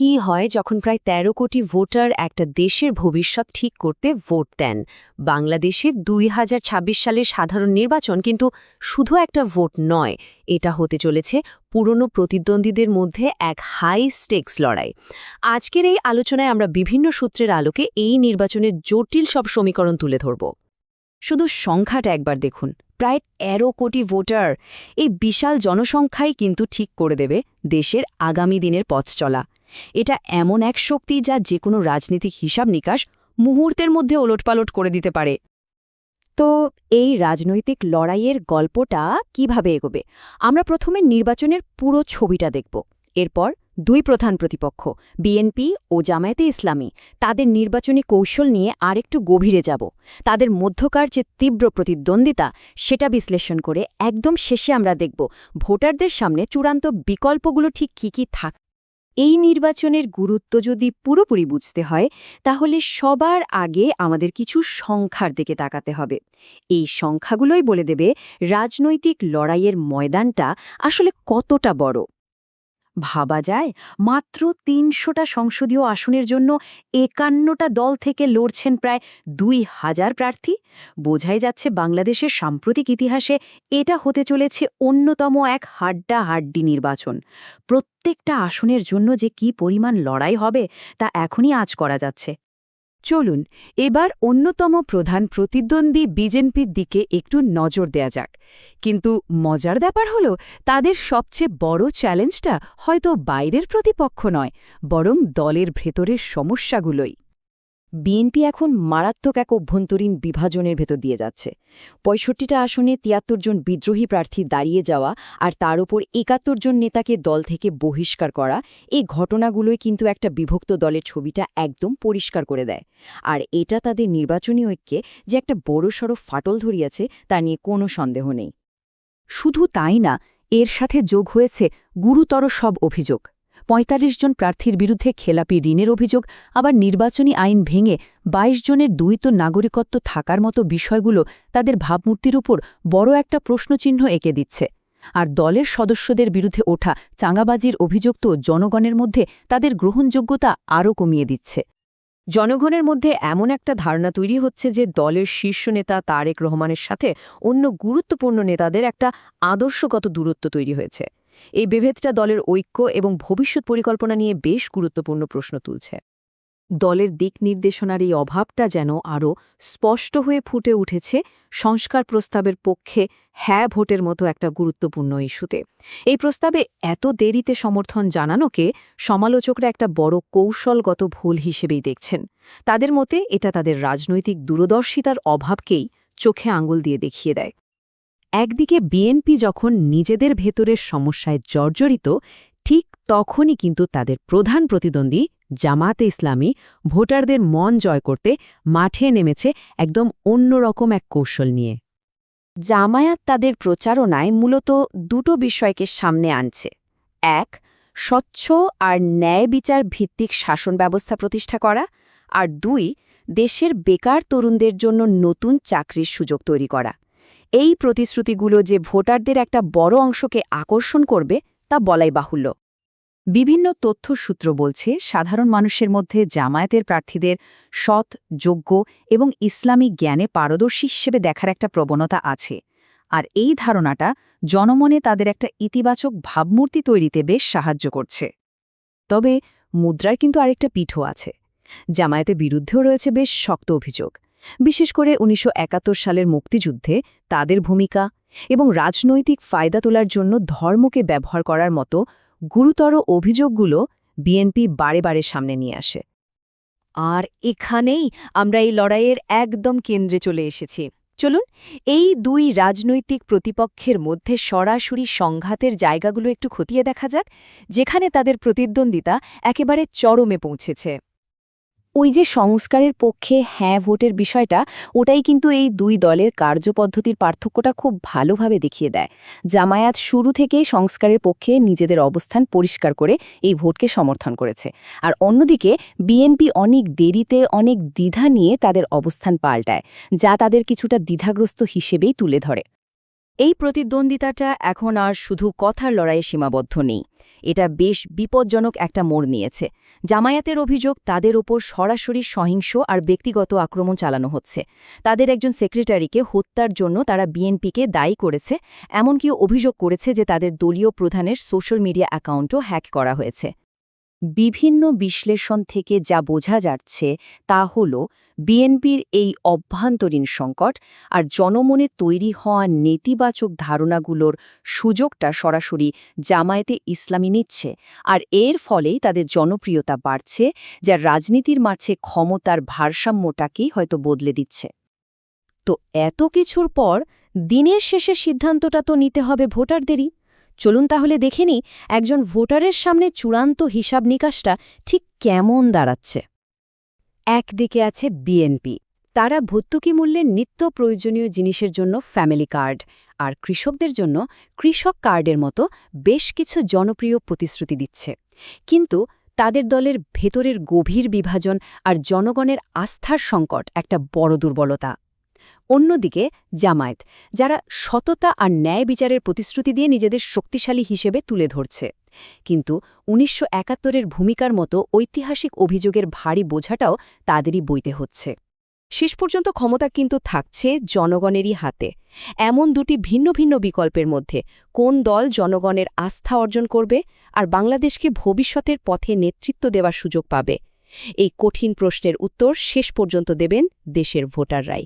কি হয় যখন প্রায় ১৩ কোটি ভোটার একটা দেশের ভবিষ্যৎ ঠিক করতে ভোট দেন? বাংলাদেশে দুই হাজার ছাব্বিশ সালের সাধারণ নির্বাচন কিন্তু শুধু একটা ভোট নয়, এটা হতে চলেছে পুরনো প্রতিদ্বন্দ্বীদের মধ্যে এক হাই স্টেক্স লড়াই। আজকের এই আলোচনায় আমরা বিভিন্ন সূত্রের আলোকে এই নির্বাচনের জটিল সব সমীকরণ তুলে ধরব। শুধু সংখ্যাটা একবার দেখুন, প্রায় ১৩ কোটি ভোটার, এই বিশাল জনসংখ্যাই কিন্তু ঠিক করে দেবে দেশের আগামী দিনের পথ চলা। এটা এমন এক শক্তি যা যে কোনো রাজনীতিক হিসাব নিকাশ মুহূর্তের মধ্যে ওলটপালট করে দিতে পারে। তো এই রাজনৈতিক লড়াইয়ের গল্পটা কীভাবে এগোবে? আমরা প্রথমে নির্বাচনের পুরো ছবিটা দেখব। এরপর দুই প্রধান প্রতিপক্ষ, বিএনপি ও জামায়াতে ইসলামী, তাদের নির্বাচনী কৌশল নিয়ে আরেকটু গভীরে যাব। তাদের মধ্যকার যে তীব্র প্রতিদ্বন্দ্বিতা, সেটা বিশ্লেষণ করে একদম শেষে আমরা দেখব ভোটারদের সামনে চূড়ান্ত বিকল্পগুলো ঠিক কী কী থাক এই নির্বাচনের গুরুত্ব যদি পুরোপুরি বুঝতে হয়, তাহলে সবার আগে আমাদের কিছু সংখ্যার দিকে তাকাতে হবে। এই সংখ্যাগুলোই বলে দেবে রাজনৈতিক লড়াইয়ের ময়দানটা আসলে কতটা বড়। ভাবা যায়, মাত্র তিনশোটা সংসদীয় আসনের জন্য একান্নটা দল থেকে লড়ছেন প্রায় দুই হাজার প্রার্থী। বোঝাই যাচ্ছে বাংলাদেশের সাম্প্রতিক ইতিহাসে এটা হতে চলেছে অন্যতম এক হাড্ডা হাড্ডি নির্বাচন। প্রত্যেকটা আসনের জন্য যে কি পরিমাণ লড়াই হবে তা এখনই আজ করা যাচ্ছে। চলুন, এবার অন্যতম প্রধান প্রতিদ্বন্দ্বী বিজেপির দিকে একটু নজর দেয়া যাক। কিন্তু মজার ব্যাপার হল, তাদের সবচেয়ে বড় চ্যালেঞ্জটা হয়তো বাইরের প্রতিপক্ষ নয়, বরং দলের ভেতরের সমস্যাগুলোই। বিএনপি এখন মারাত্মক এক অভ্যন্তরীণ বিভাজনের ভেতর দিয়ে যাচ্ছে। পঁয়ষট্টিটা আসনে তিয়াত্তর জন বিদ্রোহী প্রার্থী দাঁড়িয়ে যাওয়া আর তার ওপর একাত্তর জন নেতাকে দল থেকে বহিষ্কার করা, এই ঘটনাগুলোই কিন্তু একটা বিভক্ত দলের ছবিটা একদম পরিষ্কার করে দেয়। আর এটা তাদের নির্বাচনী ঐক্যে যে একটা বড়সড় ফাটল ধরিয়াছে, তা নিয়ে কোনো সন্দেহ নেই। শুধু তাই না, এর সাথে যোগ হয়েছে গুরুতর সব অভিযোগ। ৪৫ জন প্রার্থীর বিরুদ্ধে খেলাপি ঋণের অভিযোগ, আবার নির্বাচনী আইন ভেঙে ২২ জনের দ্বৈত নাগরিকত্ব থাকার মতো বিষয়গুলো তাদের ভাবমূর্তির উপর বড় একটা প্রশ্নচিহ্ন এঁকে দিচ্ছে। আর দলের সদস্যদের বিরুদ্ধে ওঠা চাঙাবাজির অভিযোগ তো জনগণের মধ্যে তাদের গ্রহণযোগ্যতা আরও কমিয়ে দিচ্ছে। জনগণের মধ্যে এমন একটা ধারণা তৈরি হচ্ছে যে দলের শীর্ষ নেতা তারেক রহমানের সাথে অন্য গুরুত্বপূর্ণ নেতাদের একটা আদর্শগত দূরত্ব তৈরি হয়েছে। এই বিভেদটা দলের ঐক্য এবং ভবিষ্যৎ পরিকল্পনা নিয়ে বেশ গুরুত্বপূর্ণ প্রশ্ন তুলছে। দলের দিক নির্দেশনার এই অভাবটা যেন আরও স্পষ্ট হয়ে ফুটে উঠেছে সংস্কার প্রস্তাবের পক্ষে হ্যাঁ ভোটের মতো একটা গুরুত্বপূর্ণ ইস্যুতে। এই প্রস্তাবে এত দেরিতে সমর্থন জানানোকে সমালোচকরা একটা বড় কৌশলগত ভুল হিসেবেই দেখছেন। তাদের মতে এটা তাদের রাজনৈতিক দূরদর্শিতার অভাবকেই চোখে আঙুল দিয়ে দেখিয়ে দেয়। একদিকে বিএনপি যখন নিজেদের ভেতরের সমস্যায় জর্জরিত, ঠিক তখনই কিন্তু তাদের প্রধান প্রতিদ্বন্দ্বী জামাতে ইসলামী ভোটারদের মন জয় করতে মাঠে নেমেছে একদম অন্যরকম এক কৌশল নিয়ে। জামায়াত তাদের প্রচারণায় মূলত দুটো বিষয়কে সামনে আনছে। এক, স্বচ্ছ আর ন্যায় বিচার ভিত্তিক শাসন ব্যবস্থা প্রতিষ্ঠা করা। আর দুই, দেশের বেকার তরুণদের জন্য নতুন চাকরির সুযোগ তৈরি করা। এই প্রতিশ্রুতিগুলো যে ভোটারদের একটা বড় অংশকে আকর্ষণ করবে, তা বলাই বাহুল্য। বিভিন্ন তথ্যসূত্র বলছে, সাধারণ মানুষের মধ্যে জামায়াতের প্রার্থীদের সৎ, যোগ্য এবং ইসলামী জ্ঞানে পারদর্শী হিসেবে দেখার একটা প্রবণতা আছে। আর এই ধারণাটা জনমনে তাদের একটা ইতিবাচক ভাবমূর্তি তৈরিতে বেশ সাহায্য করছে। তবে মুদ্রার কিন্তু আরেকটা পিঠও আছে। জামায়াতের বিরুদ্ধেও রয়েছে বেশ শক্ত অভিযোগ। বিশেষ করে উনিশশো একাত্তর সালের মুক্তিযুদ্ধে তাদের ভূমিকা এবং রাজনৈতিক ফায়দা তোলার জন্য ধর্মকে ব্যবহার করার মতো গুরুতর অভিযোগগুলো বিএনপি বারে বারে সামনে নিয়ে আসে। আর এখানেই আমরা এই লড়াইয়ের একদম কেন্দ্রে চলে এসেছি। চলুন, এই দুই রাজনৈতিক প্রতিপক্ষের মধ্যে সরাসরি সংঘাতের জায়গাগুলো একটু খতিয়ে দেখা যাক, যেখানে তাদের প্রতিদ্বন্দ্বিতা একেবারে চরমে পৌঁছেছে। ওই যে সংস্কারের পক্ষে হ্যাঁ ভোটের বিষয়টা, ওটাই কিন্তু এই দুই দলের কার্যপদ্ধতির পার্থক্যটা খুব ভালোভাবে দেখিয়ে দেয়। জামায়াত শুরু থেকেই সংস্কারের পক্ষে নিজেদের অবস্থান পরিষ্কার করে এই ভোটকে সমর্থন করেছে। আর অন্যদিকে, বিএনপি অনেক দেরিতে, অনেক দ্বিধা নিয়ে তাদের অবস্থান পাল্টায়, যা তাদের কিছুটা দ্বিধাগ্রস্ত হিসেবেই তুলে ধরে। এই প্রতিদ্বন্দ্বিতাটা এখন আর শুধু কথার লড়াইয়ে সীমাবদ্ধ নেই। এটা বেশ বিপজ্জনক একটা মোড় নিয়েছে। জামায়াতের অভিযোগ, তাদের ওপর সরাসরি সহিংস আর ব্যক্তিগত আক্রমণ চালানো হচ্ছে। তাদের একজন সেক্রেটারিকে হত্যার জন্য তারা বিএনপিকে দায়ী করেছে, এমনকি অভিযোগ করেছে যে তাদের দলীয় প্রধানের সোশ্যাল মিডিয়া অ্যাকাউন্টও হ্যাক করা হয়েছে। বিভিন্ন বিশ্লেষণ থেকে যা বোঝা যাচ্ছে তা হল বিএনপির এই অভ্যন্তরীণ সংকট আর জনমনে তৈরি হওয়া নেতিবাচক ধারণাগুলোর সুযোগটা সরাসরি জামায়াতে ইসলামী নিচ্ছে আর এর ফলেই তাদের জনপ্রিয়তা বাড়ছে, যা রাজনীতির মাঝে ক্ষমতার ভারসাম্যটাকেই হয়তো বদলে দিচ্ছে। তো এত কিছুর পর দিনের শেষে সিদ্ধান্তটা তো নিতে হবে ভোটারদেরই। চলুন তাহলে দেখে নিই একজন ভোটারের সামনে চূড়ান্ত হিসাব নিকাশটা ঠিক কেমন দাঁড়াচ্ছে। একদিকে আছে বিএনপি তারা ভর্তুকি মূল্যের নিত্য প্রয়োজনীয় জিনিসের জন্য ফ্যামিলি কার্ড, আর কৃষকদের জন্য কৃষক কার্ডের মতো বেশ কিছু জনপ্রিয় প্রতিশ্রুতি দিচ্ছে। কিন্তু তাদের দলের ভেতরের গভীর বিভাজন আর জনগণের আস্থার সংকট একটা বড় দুর্বলতা। অন্যদিকে জামায়াত, যারা সততা আর ন্যায় বিচারের প্রতিশ্রুতি দিয়ে নিজেদের শক্তিশালী হিসেবে তুলে ধরছে। কিন্তু উনিশশো একাত্তরের ভূমিকার মতো ঐতিহাসিক অভিযোগের ভারী বোঝাটাও তাদেরই বইতে হচ্ছে। শেষ পর্যন্ত ক্ষমতা কিন্তু থাকছে জনগণেরই হাতে। এমন দুটি ভিন্ন ভিন্ন বিকল্পের মধ্যে কোন দল জনগণের আস্থা অর্জন করবে আর বাংলাদেশকে ভবিষ্যতের পথে নেতৃত্ব দেওয়ার সুযোগ পাবে? এই কঠিন প্রশ্নের উত্তর শেষ পর্যন্ত দেবেন দেশের ভোটাররাই।